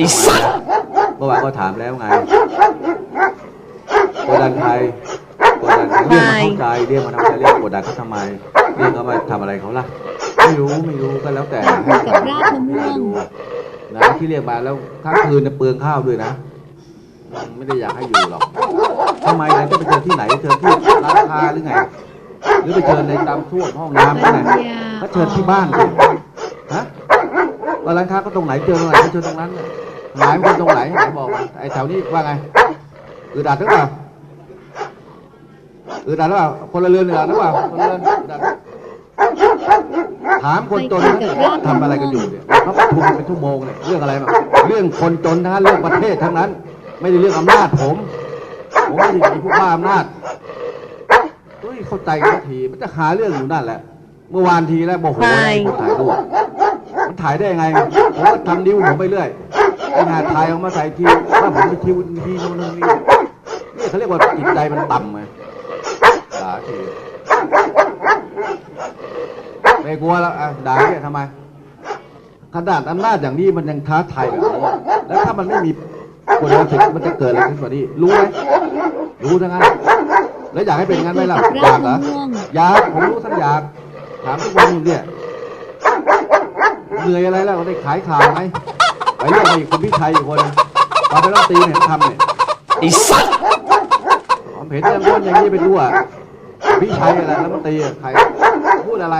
ไอ้สัสเมื่อวานก็ถามแล้วไงกดดันใครกดดันใครเรียกมาเข้าใจเรียกมาทำใจเรียกกดดันเขาทำไมเรียกเขามาทำอะไรเขาล่ะไม่รู้ไม่รู้ก็แล้วแต่คุยกับรากมะม่วงนะที่เรียกมาแล้วค้างคืนเนี่ยเปลืองข้าวด้วยนะไม่ได้อยากให้อยู่หรอกทำไมเราจะไปเจอที่ไหนเจอที่ร้านค้าหรือไง หรือไปเจอในตามท่วมห้องน้ำหรือไงก็เชิญที่บ้านสิฮะว่าร้านค้าก็ตรงไหนเจอตรงไหนก็เชิญตรงนั้นน่ะ หมายมันตรงไหนไหนบอกมาไอ้แถวนี้ว่าไงอืดอัดหรือเปล่าอืดอัดหรือเปล่าคนละเรือนอืดอัดหรือเปล่าคนละเรือนอึดอัดถามคนจนนะทำอะไรกันอยู่เนี่ยเขาประชุมเป็นชั่วโมงเนี่ยเรื่องอะไรบ้าเรื่องคนจนนั้นเรื่องประเทศทั้งนั้น ไม่ได้เรื่องอำนาจผม ผมไม่ได้เป็นผู้บ้าอำนาจเฮ้ยเข้าใจกันทีมันจะหาเรื่องอยู่นั่นแหละ เมื่อวานทีแล้วโมโหถ่ายรูปมันถ่ายได้ยังไงผมก็ทำนิ้วผมไปเรื่อย ไอ้งานถ่ายออกมาใส่ทีว่าผมไปคิวทีโน่นนี่นี่นี่เขาเรียกว่าจิตใจมันต่ำไงด่าทีไม่กลัวแล้วอะด่าเนี่ยทำไมขนาดอำนาจอย่างนี้มันยังท้าทายแบบนี้แล้วถ้ามันไม่มีกฎหมายสิทธิ์มันจะเกิดอะไรขึ้นกว่านี้รู้ไหมรู้ทั้งนั้นแล้วอยากให้เป็นงั้นไหมล่ะคุยอกับยากเหรรากอมะม่วงอยากผมรู้ท่านอยาก ถามทุกวันอยู่เนี่ยเหนื่อยอะไรแล้วได้ขายข่าวไหม ไปเรื่องมาอีกคุณพี่ชัยอีกคนนะตอนไปต้องตีเห็นทำเนี่ยไอ้สัสผมเห็นเรื่องต้นอย่างนี้ไปทั่วพี่ชัยอะไรแล้วมาตีอะใครพูดอะไร